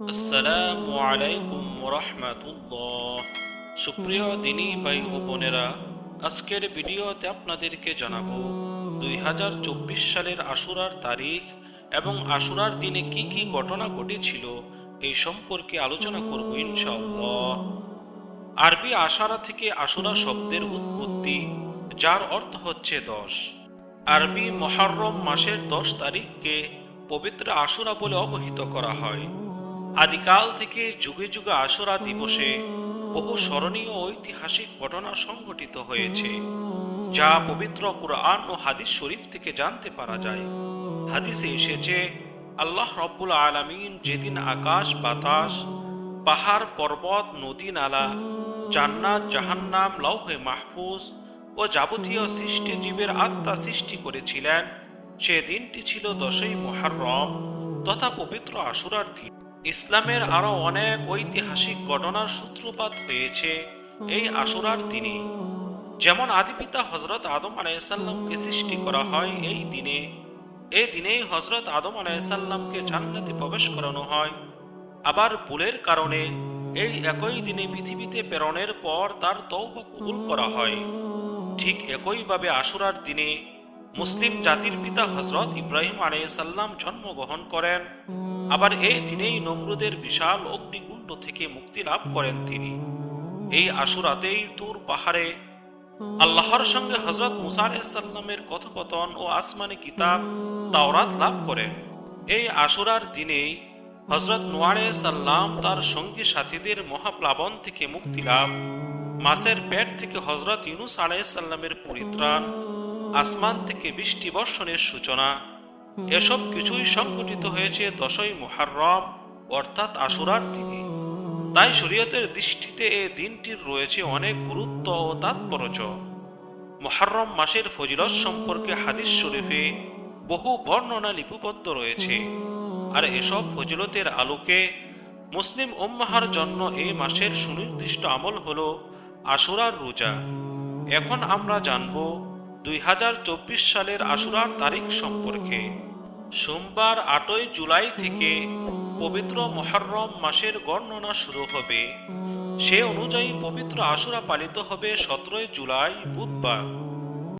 আসসালামু আলাইকুম রহমাতুল্লাহ সুপ্রিয় দিনী ভাই ও বোনেরা, আজকের ভিডিওতে আপনাদেরকে জানাব, দুই হাজার চব্বিশ সালের আশুরার তারিখ এবং আশুরার দিনে কি কি ঘটনা ঘটেছিল এই সম্পর্কে আলোচনা করব ইনশাআল্লাহ। আরবি আশারা থেকে আশুরা শব্দের উৎপত্তি, যার অর্থ হচ্ছে দশ। আরবি মহারম মাসের দশ তারিখকে পবিত্র আশুরা বলে অবহিত করা হয়। আদিকাল থেকে যুগে যুগে আশুরা দিবসে বহু স্মরণীয় ঐতিহাসিক ঘটনা সংঘটিত হয়েছে, যা পবিত্র কুরআন ও হাদিস শরীফ থেকে জানতে পারা যায়। হাদিসে এসেছে, আল্লাহ রব্বুল আলামিন যেদিন আকাশ, বাতাস, পাহাড়, পর্বত, নদী, নালা, জান্নাত, জাহান্নাম, লৌহে মাহফুজ ও যাবতীয় সৃষ্টি জীবের আত্মা সৃষ্টি করেছিলেন, সে দিনটি ছিল দশই মহারম তথা পবিত্র আশুরার দিন। ইসলামের আরও অনেক ঐতিহাসিক ঘটনার সূত্রপাত হয়েছে এই আশুরার দিনে। যেমন আদিপিতা হজরত আদম আলাইসাল্লামকে সৃষ্টি করা হয় এই দিনে। এই দিনেই হজরত আদম আলাইসাল্লামকে জান্নাতে প্রবেশ করানো হয়। আবার ভুলের কারণে এই একই দিনে পৃথিবীতে প্রেরণের পর তার তৌবা কবুল করা হয়। ঠিক একইভাবে আশুরার দিনে মুসলিম জাতির পিতা হজরত ইব্রাহিম আলাইসাল্লাম জন্মগ্রহণ করেন। আবার এই দিনেই নমরুদের বিশাল অগ্নিকুণ্ড থেকে মুক্তি লাভ করেন তিনি। এই আশুরাতেই তুর পাহাড়ে আল্লাহর সঙ্গে হজরত মুসা আলাইসাল্লামের কথোপকথন ও আসমানি কিতাব তাওরাত লাভ করেন। এই আশুরার দিনেই হজরত নোয়ারে সাল্লাম তার সঙ্গী সাথীদের মহাপ্লাবন থেকে মুক্তি লাভ মাসের পেট থেকে হজরত ইউনুস আলাইসাল্লামের পরিত্রাণ আসমান থেকে বৃষ্টি বর্ষণের সূচনা। এসব কিছুই সংঘটিত হয়েছে দশই মুহাররম, অর্থাৎ আশুরার দিনে। তাই শরীয়তের দৃষ্টিতে এ দিনটির রয়েছে অনেক গুরুত্ব ও তাৎপর্য। মুহাররম মাসের ফজিলত সম্পর্কে হাদিস শরীফে বহু বর্ণনা লিপিবদ্ধ রয়েছে। আর এসব ফজিলতের আলোকে মুসলিম উম্মাহার জন্য এই মাসের সুনির্দিষ্ট আমল হল আশুরার রোজা। এখন আমরা জানব দুই হাজার চব্বিশ সালের আশুরার তারিখ সম্পর্কে। সোমবার আটই জুলাই থেকে পবিত্র মহরম মাসের গণনা শুরু হবে। সে অনুযায়ী পবিত্র আশুরা পালিত হবে সতেরোই জুলাই বুধবার।